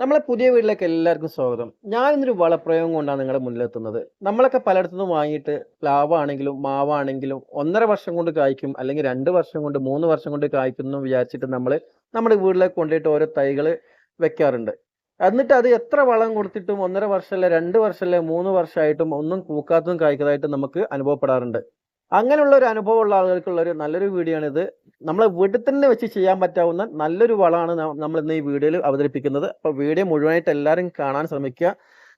നമ്മളെ പുതിയ വീട്ടിലേക്ക് എല്ലാവർക്കും സ്വാഗതം. ഞാൻ ഇന്നൊരു വളപ്രയോഗം കൊണ്ടാണ് നിങ്ങളുടെ മുന്നിലെത്തുന്നത്. നമ്മളൊക്കെ പലയിടത്തുനിന്നും വാങ്ങിയിട്ട് പ്ലാവാണെങ്കിലും മാവാണെങ്കിലും ഒന്നര വർഷം കൊണ്ട് കായ്ക്കും അല്ലെങ്കിൽ രണ്ട് വർഷം കൊണ്ട് മൂന്ന് വർഷം കൊണ്ട് കായ്ക്കും എന്ന് വിചാരിച്ചിട്ട് നമ്മൾ നമ്മുടെ വീട്ടിലേക്ക് കൊണ്ടുപോയിട്ട് ഓരോ തൈകൾ വെക്കാറുണ്ട്. എന്നിട്ട് അത് എത്ര വളം കൊടുത്തിട്ടും ഒന്നര വർഷമല്ല രണ്ട് വർഷമല്ല മൂന്ന് വർഷമായിട്ടും ഒന്നും പൂക്കാത്തതും കായ്ക്കതായിട്ടും നമുക്ക് അനുഭവപ്പെടാറുണ്ട്. അങ്ങനെയുള്ള ഒരു അനുഭവമുള്ള ആളുകൾക്കുള്ള ഒരു നല്ലൊരു വീഡിയോ ആണ് നമ്മളെ വീട്ടിൽ തന്നെ വെച്ച് ചെയ്യാൻ പറ്റാവുന്ന നല്ലൊരു വളമാണ് നമ്മൾ ഇന്ന് ഈ വീഡിയോയിൽ അവതരിപ്പിക്കുന്നത്. അപ്പോൾ വീഡിയോ മുഴുവനായിട്ട് എല്ലാവരും കാണാൻ ശ്രമിക്കുക.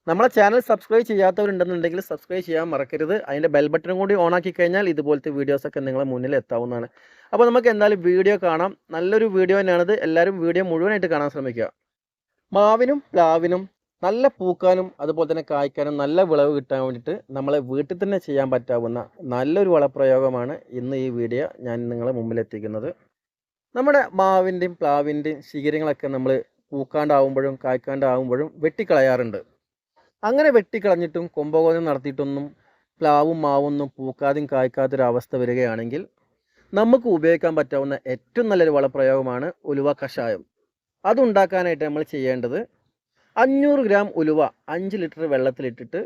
നമ്മളെ ചാനൽ സബ്സ്ക്രൈബ് ചെയ്യാത്തവരുണ്ടെന്നുണ്ടെങ്കിൽ സബ്സ്ക്രൈബ് ചെയ്യാൻ മറക്കരുത്. അതിന്റെ ബെൽ ബട്ടണും കൂടി ഓൺ ആക്കി കഴിഞ്ഞാൽ ഇതുപോലത്തെ വീഡിയോസൊക്കെ നിങ്ങളെ മുന്നിൽ എത്താവുന്നതാണ്. അപ്പോൾ നമുക്ക് എന്തായാലും വീഡിയോ കാണാം. നല്ലൊരു വീഡിയോ തന്നെയാണിത്. എല്ലാവരും വീഡിയോ മുഴുവനായിട്ട് കാണാൻ ശ്രമിക്കുക. മാവിനും പ്ലാവിനും നല്ല പൂക്കാനും അതുപോലെ തന്നെ കായ്ക്കാനും നല്ല വിളവ് കിട്ടാൻ വേണ്ടിയിട്ട് നമ്മളെ വീട്ടിൽ തന്നെ ചെയ്യാൻ പറ്റാവുന്ന നല്ലൊരു വളപ്രയോഗമാണ് ഇന്ന് ഈ വീഡിയോ ഞാൻ നിങ്ങളെ മുമ്പിൽ എത്തിക്കുന്നത് നമ്മുടെ മാവിന്റെയും പ്ലാവിന്റെയും ശിഖരങ്ങളൊക്കെ നമ്മൾ പൂക്കാണ്ടാവുമ്പോഴും കായ്ക്കാണ്ടാവുമ്പോഴും വെട്ടിക്കളയാറുണ്ട്. അങ്ങനെ വെട്ടിക്കളഞ്ഞിട്ടും കൊമ്പകോതം നടത്തിയിട്ടൊന്നും പ്ലാവും മാവൊന്നും പൂക്കാതെയും കായ്ക്കാത്തൊരവസ്ഥ വരികയാണെങ്കിൽ നമുക്ക് ഉപയോഗിക്കാൻ പറ്റാവുന്ന ഏറ്റവും നല്ലൊരു വളപ്രയോഗമാണ് ഉലുവ കഷായം. അതുണ്ടാക്കാനായിട്ട് നമ്മൾ ചെയ്യേണ്ടത് അഞ്ഞൂറ് ഗ്രാം ഉലുവ അഞ്ച് ലിറ്റർ വെള്ളത്തിലിട്ടിട്ട്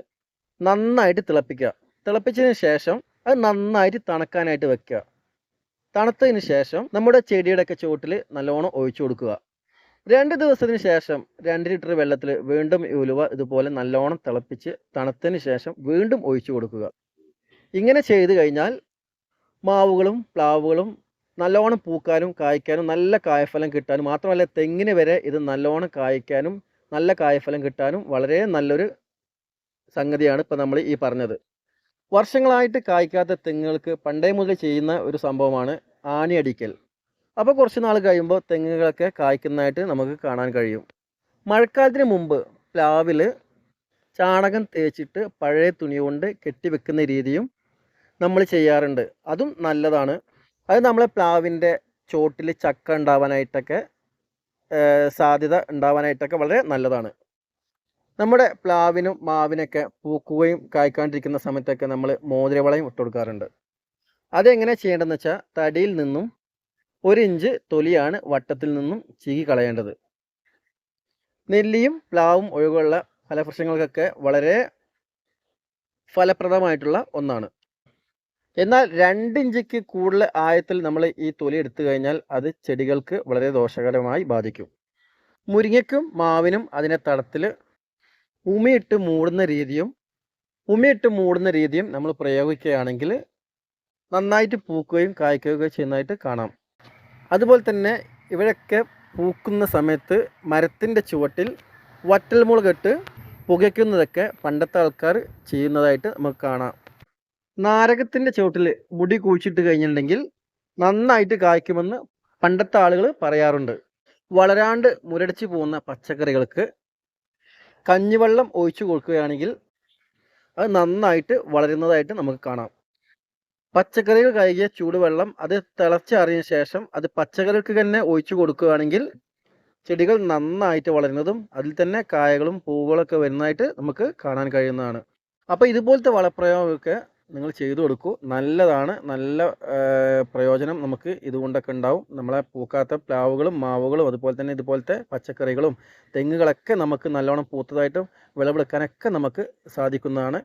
നന്നായിട്ട് തിളപ്പിക്കുക. തിളപ്പിച്ചതിന് ശേഷം അത് നന്നായിട്ട് തണുക്കാനായിട്ട് വെക്കുക. തണുത്തതിന് ശേഷം നമ്മുടെ ചെടിയുടെ ഒക്കെ ചുവട്ടിൽ നല്ലോണം ഒഴിച്ചു കൊടുക്കുക. രണ്ട് ദിവസത്തിന് ശേഷം രണ്ട് ലിറ്റർ വെള്ളത്തിൽ വീണ്ടും ഉലുവ ഇതുപോലെ നല്ലോണം തിളപ്പിച്ച് തണുത്തതിന് ശേഷം വീണ്ടും ഒഴിച്ചു കൊടുക്കുക. ഇങ്ങനെ ചെയ്തു കഴിഞ്ഞാൽ മാവുകളും പ്ലാവുകളും നല്ലോണം പൂക്കാനും കായ്ക്കാനും നല്ല കായഫലം കിട്ടാനും മാത്രമല്ല തെങ്ങിന് വരെ ഇത് നല്ലോണം കായ്ക്കാനും നല്ല കായഫലം കിട്ടാനും വളരെ നല്ലൊരു സംഗതിയാണ് ഇപ്പോൾ നമ്മൾ ഈ പറഞ്ഞത്. വർഷങ്ങളായിട്ട് കായ്ക്കാത്ത തെങ്ങുകൾക്ക് പണ്ടേ മുതൽ ചെയ്യുന്ന ഒരു സംഭവമാണ് ആണിയടിക്കൽ. അപ്പോൾ കുറച്ച് നാൾ കഴിയുമ്പോൾ തെങ്ങുകളൊക്കെ കായ്ക്കുന്നതായിട്ട് നമുക്ക് കാണാൻ കഴിയും. മഴക്കാലത്തിന് മുമ്പ് പ്ലാവിൽ ചാണകം തേച്ചിട്ട് പഴയ തുണി കൊണ്ട് കെട്ടിവെക്കുന്ന രീതിയും നമ്മൾ ചെയ്യാറുണ്ട്. അതും നല്ലതാണ്. അത് നമ്മളെ പ്ലാവിന്റെ ചോട്ടിൽ ചക്ക ഉണ്ടാവാനായിട്ടൊക്കെ സാധ്യത ഉണ്ടാവാനായിട്ടൊക്കെ വളരെ നല്ലതാണ്. നമ്മുടെ പ്ലാവിനും മാവിനൊക്കെ പൂക്കുകയും കായ്ക്കാണ്ടിരിക്കുന്ന സമയത്തൊക്കെ നമ്മൾ മോതിരവളയും ഇട്ട് കൊടുക്കാറുണ്ട്. അതെങ്ങനെ ചെയ്യേണ്ടതെന്ന് വെച്ചാൽ തടിയിൽ നിന്നും ഒരു ഇഞ്ച് തൊലിയാണ് വട്ടത്തിൽ നിന്നും ചീകി കളയേണ്ടത്. നെല്ലിയും പ്ലാവും ഒഴിവുള്ള ഫലവൃക്ഷങ്ങൾക്കൊക്കെ വളരെ ഫലപ്രദമായിട്ടുള്ള ഒന്നാണ്. എന്നാൽ രണ്ട് ഇഞ്ചിക്ക് കൂടുതൽ ആയത്തിൽ നമ്മൾ ഈ തൊലി എടുത്തു കഴിഞ്ഞാൽ അത് ചെടികൾക്ക് വളരെ ദോഷകരമായി ബാധിക്കും. മുരിങ്ങയ്ക്കും മാവിനും അതിനെ തടത്തിൽ ഉമിയിട്ട് മൂടുന്ന രീതിയും ഉമിയിട്ട് മൂടുന്ന രീതിയും നമ്മൾ പ്രയോഗിക്കുകയാണെങ്കിൽ നന്നായിട്ട് പൂക്കുകയും കായ്ക്കുകയും ചെയ്യുന്നതായിട്ട് കാണാം. അതുപോലെ തന്നെ ഇവയൊക്കെ പൂക്കുന്ന സമയത്ത് മരത്തിന്റെ ചുവട്ടിൽ വറ്റൽമുളകിട്ട് പുകയ്ക്കുന്നതൊക്കെ പണ്ടത്തെ ആൾക്കാർ ചെയ്യുന്നതായിട്ട് നമുക്ക് കാണാം. നാരകത്തിന്റെ ചുവട്ടിൽ മുടി കുഴിച്ചിട്ട് കഴിഞ്ഞിട്ടുണ്ടെങ്കിൽ നന്നായിട്ട് കായ്ക്കുമെന്ന് പണ്ടത്തെ ആളുകൾ പറയാറുണ്ട്. വളരാണ്ട് മുരടിച്ചു പോകുന്ന പച്ചക്കറികൾക്ക് കഞ്ഞിവെള്ളം ഒഴിച്ചു കൊടുക്കുകയാണെങ്കിൽ അത് നന്നായിട്ട് വളരുന്നതായിട്ട് നമുക്ക് കാണാം. പച്ചക്കറികൾ കഴുകിയ ചൂടുവെള്ളം അത് തിളച്ചറിഞ്ഞ ശേഷം അത് പച്ചക്കറികൾക്ക് തന്നെ ഒഴിച്ചു കൊടുക്കുകയാണെങ്കിൽ ചെടികൾ നന്നായിട്ട് വളരുന്നതും അതിൽ തന്നെ കായകളും പൂവുകളൊക്കെ വരുന്നതായിട്ട് നമുക്ക് കാണാൻ കഴിയുന്നതാണ്. അപ്പോൾ ഇതുപോലത്തെ വളപ്രയോഗമൊക്കെ നിങ്ങൾ ചെയ്തു കൊടുക്കൂ. നല്ലതാണ്. നല്ല പ്രയോജനം നമുക്ക് ഇതുകൊണ്ടൊക്കെ ഉണ്ടാവും. നമ്മളെ പൂക്കാത്ത പ്ലാവുകളും മാവുകളും അതുപോലെ തന്നെ ഇതുപോലത്തെ പച്ചക്കറികളും തെങ്ങുകളൊക്കെ നമുക്ക് നല്ലോണം പൂത്തതായിട്ടും വിളവെടുക്കാനൊക്കെ നമുക്ക് സാധിക്കുന്നതാണ്.